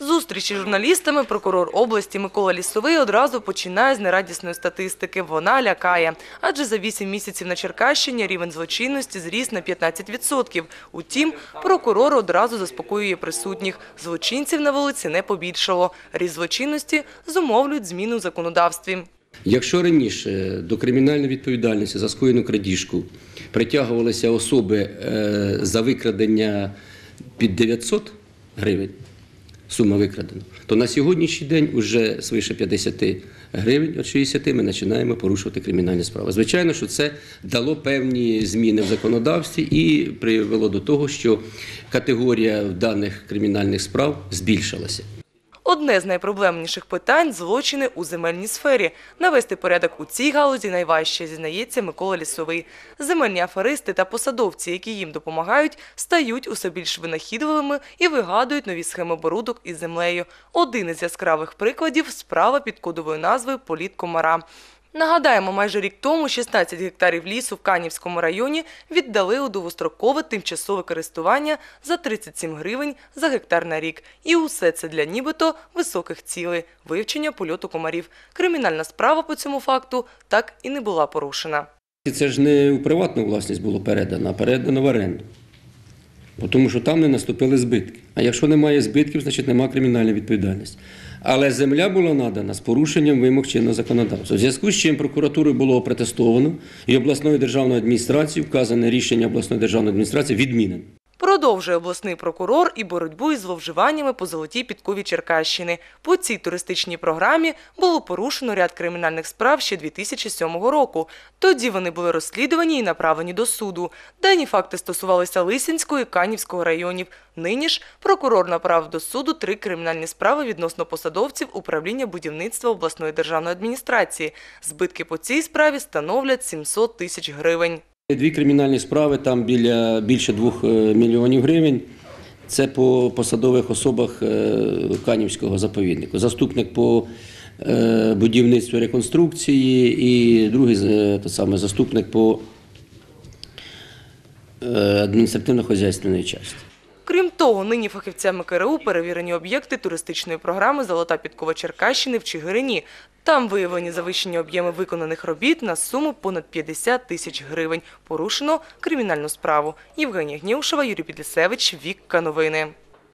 Зустрічі з журналістами прокурор області Микола Лісовий одразу починає з нерадісної статистики. Вона лякає. Адже за 8 місяців на Черкащині рівень злочинності зріс на 15%. Утім, прокурор одразу заспокоює присутніх. Злочинців на вулиці не побільшало. Ріст злочинності зумовлюють зміни у законодавстві. Якщо раніше до кримінальної відповідальності за скоєну крадіжку притягувалися особи е, за викрадення під 900 гривень, сума викрадена, то на сьогоднішній день вже свише 50 гривень від 60 ми починаємо порушувати кримінальні справи. Звичайно, що це дало певні зміни в законодавстві і привело до того, що категорія даних кримінальних справ збільшилася. Одне з найпроблемніших питань – злочини у земельній сфері. Навести порядок у цій галузі найважче, зізнається Микола Лісовий. Земельні аферисти та посадовці, які їм допомагають, стають усе більш винахідливими і вигадують нові схеми оборудок із землею. Один із яскравих прикладів – справа під кодовою назвою «Політ комара». Нагадаємо, майже рік тому 16 гектарів лісу в Канівському районі віддали у довгострокове тимчасове користування за 37 гривень за гектар на рік. І усе це для нібито високих цілей – вивчення польоту комарів. Кримінальна справа по цьому факту так і не була порушена. Це ж не у приватну власність було передано, а передано в оренду. Тому що там не наступили збитки. А якщо немає збитків, значить немає кримінальної відповідальності. Але земля була надана з порушенням вимог чинного законодавства. В зв'язку з чим прокуратурою було протестовано і обласною державною адміністрацією вказане рішення обласної державної адміністрації відмінено. Продовжує обласний прокурор і боротьбу із зловживаннями по золотій підкові Черкащини. По цій туристичній програмі було порушено ряд кримінальних справ ще 2007 року. Тоді вони були розслідувані і направлені до суду. Дані факти стосувалися Лисинського і Канівського районів. Нині ж прокурор направив до суду три кримінальні справи відносно посадовців управління будівництва обласної державної адміністрації. Збитки по цій справі становлять 700 тисяч гривень. Дві кримінальні справи, там біля більше двох е, мільйонів гривень. Це по посадових особах е, Канівського заповідника. Заступник по е, будівництву реконструкції і другий то саме, заступник по е, адміністративно-хозяйственної частини. Крім того, нині фахівцями КРУ перевірені об'єкти туристичної програми «Золота підкова Черкащини» в Чигирині. Там виявлені завищені об'єми виконаних робіт на суму понад 50 тисяч гривень. Порушено кримінальну справу. Євгенія Гнєушева, Юрій Підлісевич, Вікка Новини.